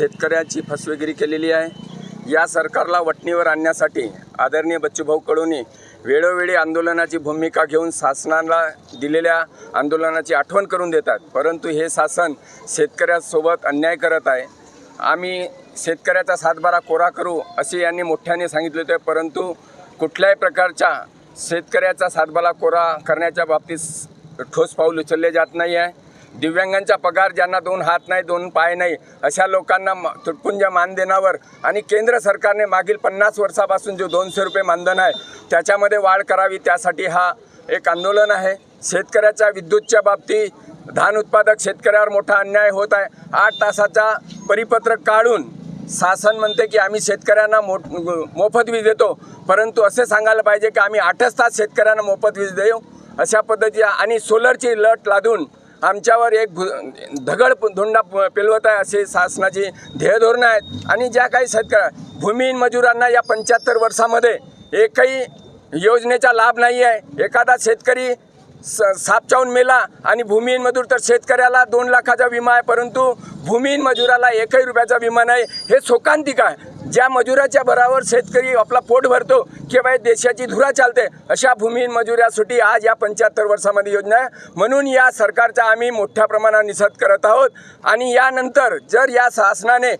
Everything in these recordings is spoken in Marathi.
शेतकऱ्याची फसवेगिरी केलेली आहे. या सरकारला वटणीवर आणण्यासाठी आदरणीय बच्चूभाऊ कडूंनी वेळोवेळी आंदोलनाची भूमिका घेऊन शासनाला दिलेल्या आंदोलनाची आठवण करून देतात. परंतु हे शासन शेतकऱ्यासोबत अन्याय करत आहे. आम्ही शेतकऱ्याचा सातबारा कोरा करू असे यांनी मोठ्याने सांगितले होते. परंतु कुठल्याही प्रकारच्या शेतकऱ्याचा सातबारा कोरा करण्याच्या बाबतीत ठोस पाऊल उचलले जात नाही आहे दिव्यांगांचा पगार ज्यांना दोन हात नाही दोन पाय नाही अशा लोकांना म- तुटपुंज मानधनावर आणि केंद्र सरकारने मागील पन्नास वर्षापासून जो दोनशे रुपये मानधन आहे त्याच्यामध्ये वाढ करावी त्यासाठी हा एक आंदोलन आहे. शेतकऱ्याच्या विद्युतच्या बाबतीत धान उत्पादक शेतकऱ्यावर मोठा अन्याय होत आहे. आठ तासाचा परिपत्रक काढून शासन म्हणते की आम्ही शेतकऱ्यांना मोठ मोफत वीज देतो. परंतु असे सांगायला पाहिजे की आम्ही आठच तास शेतकऱ्यांना मोफत वीज देऊ. अशा पद्धती आणि सोलरची लट लादून आमच्यावर एक भु धगड धोंडा प- पेलवत आहे असे शासनाची ध्येयधोरणं आहेत. आणि ज्या काही शेतकऱ्या भूमिहीन मजुरांना या पंच्याहत्तर वर्षामध्ये एकही योजनेचा लाभ नाही आहे. एखादा शेतकरी स सापचावून मेला आणि भूमिहीन मजूर तर शेतकऱ्याला दोन लाखाचा विमा आहे परंतु भूमिहीन मजुराला एकही रुपयाचा विमा नाही. हे शोकांतिक आहे. ज्या मजुराच्या बरावर शेतकरी आपला पोट भरतो की बाई देशाची धुरा चालते अशा भूमिहीन मजुरासाठी आज या पंच्याहत्तर वर्षामध्ये योजना आहे. म्हणून या सरकारचा आम्ही मोठ्या प्रमाणात निषेध करत आहोत. आणि यानंतर जर या शासनाने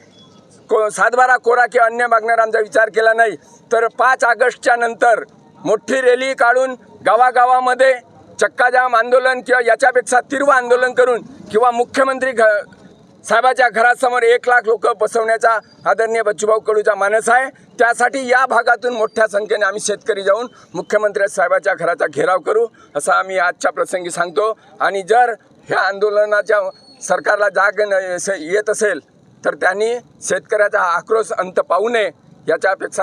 को सातबारा कोरा किंवा अन्य मागण्यावर आमचा विचार केला नाही तर पाच ऑगस्टच्या नंतर मोठी रॅली काढून गावागावामध्ये चक्काजाम आंदोलन किंवा याच्यापेक्षा तीव्र आंदोलन करून किंवा मुख्यमंत्री घ साहेबाच्या घरासमोर एक लाख लोक बसवण्याचा आदरणीय बच्चूभाऊ कडूचा मानस आहे. त्यासाठी या भागातून मोठ्या संख्येने आम्ही शेतकरी जाऊन मुख्यमंत्री साहेबाच्या घराचा घेराव करू असं आम्ही आजच्या प्रसंगी सांगतो. आणि जर ह्या आंदोलनाच्या सरकारला जाग न- येत असेल तर त्यांनी शेतकऱ्याचा आक्रोश अंत पाहू नये याच्यापेक्षा